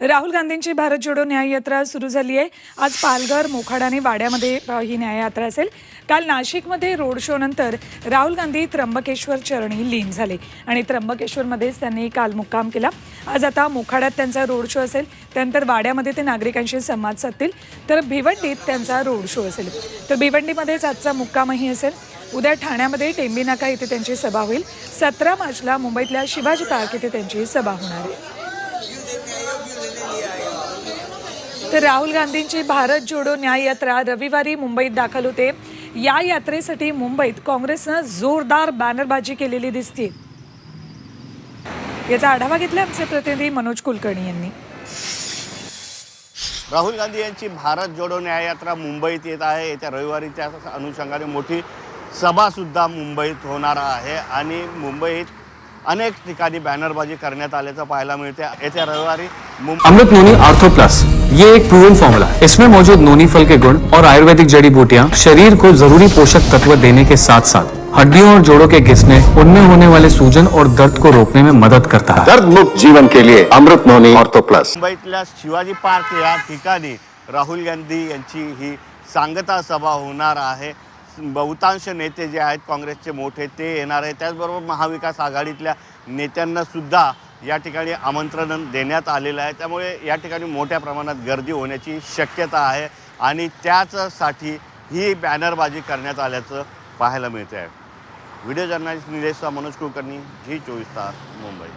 राहुल गांधींची भारत जोडो न्याययात्रा सुरू झाली आहे. आज पालघर मोखाडा आणि वाड्यामध्ये ही न्याययात्रा असेल. काल नाशिकमध्ये रोड शो नंतर राहुल गांधी त्र्यंबकेश्वर चरणी लीन झाले आणि त्र्यंबकेश्वरमध्येच त्यांनी काल मुक्काम केला. आज आता मोखाड्यात त्यांचा रोड शो असेल. त्यानंतर वाड्यामध्ये ते नागरिकांशी संवाद साधतील. तर भिवंडीत त्यांचा रोड शो असेल. तर भिवंडीमध्येच आजचा मुक्कामही असेल. उद्या ठाण्यामध्ये टेंबी नाका इथे त्यांची सभा होईल. सतरा मार्चला मुंबईतल्या शिवाजी पार्क इथे त्यांची सभा होणार आहे. तर राहुल गांधींची भारत जोडो न्याय यात्रा रविवारी मुंबईत दाखल होते. या यात्रेसाठी मुंबईत काँग्रेसनं जोरदार बॅनरबाजी केलेली दिसते. याचा आढावा घेतला आमचे प्रतिनिधी मनोज कुलकर्णी यांनी. राहुल गांधी यांची भारत जोडो न्याय यात्रा मुंबईत येत आहे. येत्या रविवारी त्या अनुषंगाने मोठी सभासुद्धा मुंबईत होणार आहे आणि मुंबईत अनेक ठिकाणी बॅनरबाजी करण्यात आल्याचं पाहायला मिळते येत्या रविवारी अमृत नोनी आर्थो प्लस ये एक प्रूवन फॉर्मूला है। इसमें मौजूद नोनी फल के गुण और आयुर्वेदिक जड़ी बूटियाँ शरीर को ज़रूरी पोषक तत्व देने के साथ साथ हड्डियों और जोड़ों के घिसने उनमें होने वाले सूजन और दर्द को रोकने में मदद करता है। दर्द मुक्त जीवन के लिए अमृत नोनी ऑर्थो प्लस। मुंबईतल्या शिवाजी पार्क या ठिकाणी राहुल गांधी यांची ही सांगता सभा होणार आहे। बहुतांश नेते जे आहेत काँग्रेसचे मोठे ते येणार आहे त्याचबरोबर महाविकास आघाडीतल्या नेत्यांना सुद्धा या ठिकाणी आमंत्रण देण्यात आलेलं आहे. त्यामुळे या ठिकाणी मोठ्या प्रमाणात गर्दी होण्याची शक्यता आहे आणि त्याचसाठी ही बॅनरबाजी करण्यात आल्याचं पाहायला मिळते आहे व्हिडिओ जर्नलिस्ट निलेशचा मनोज कुलकर्णी झी चोवीस तास मुंबई.